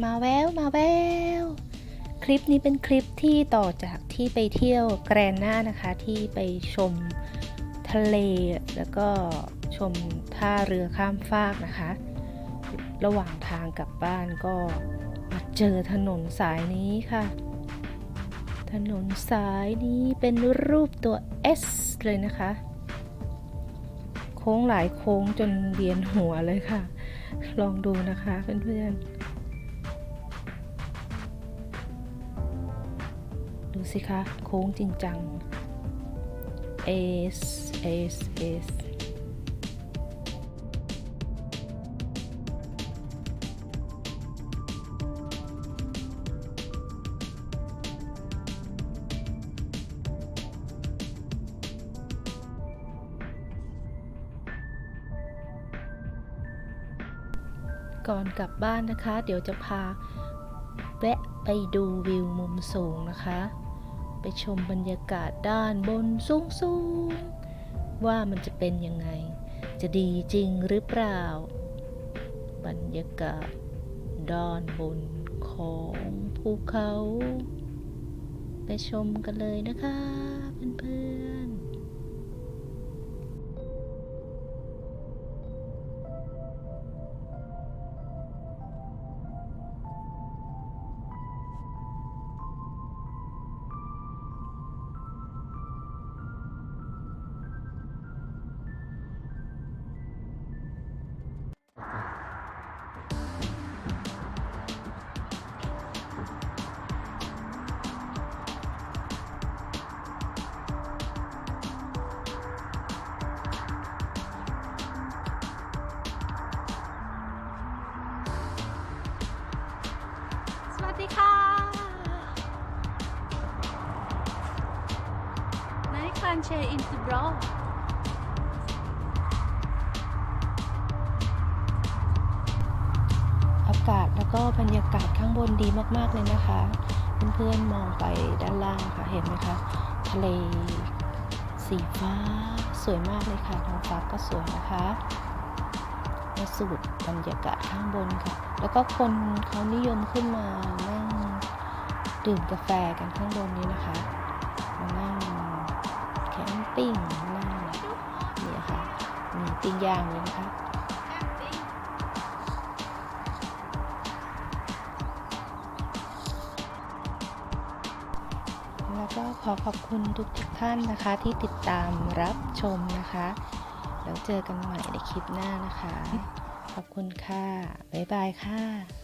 มาแววมาแววคลิปนี้เป็นคลิปที่ต่อจากที่ไปเที่ยวแกรนนานะคะ ที่ไปชมทะเล แล้วก็ชมท่าเรือข้ามฟากนะคะ ระหว่างทางกลับบ้านก็มาเจอถนนสายนี้ค่ะ ถนนสายนี้เป็นรูปตัว S เลยนะคะ โค้งหลายโค้งจนเวียนหัวเลยค่ะ ลองดูนะคะเพื่อนๆ สิคะ โค้งจริงจัง S S S ก่อนกลับบ้านนะคะ เดี๋ยวจะพาแวะไปดูวิวมุมสูงนะคะ ไปชมบรรยากาศด้านบนสูงสูงๆว่ามันจะเป็นยังไง จะดีจริงหรือเปล่า บรรยากาศด้านบนของภูเขา ไปชมกันเลยนะคะเพื่อนๆ ดีค่ะ นายคันเชอินทูบรออากาศแล้วก็บรรยากาศข้างบนดีมาก ๆ เลยนะคะ เพื่อนๆมองไปด้านล่างค่ะ เห็นไหมคะ ทะเลสีฟ้า สวยมากเลยค่ะท้องฟ้าก็สวยนะคะ มาสูดบรรยากาศข้างบนค่ะ แล้วก็คนเขานิยมขึ้นมานั่งดื่มกาแฟกันข้างบนนี้นะคะมานั่งแคมปิ้งนั่งนี่ค่ะ มีปิ้งย่างเลยนะคะแล้วก็ขอขอบคุณทุกทุกท่านนะคะที่ติดตามรับชมนะคะ แล้วเจอกันใหม่ในคลิปหน้านะคะ ขอบคุณค่ะ บ๊ายบายค่ะ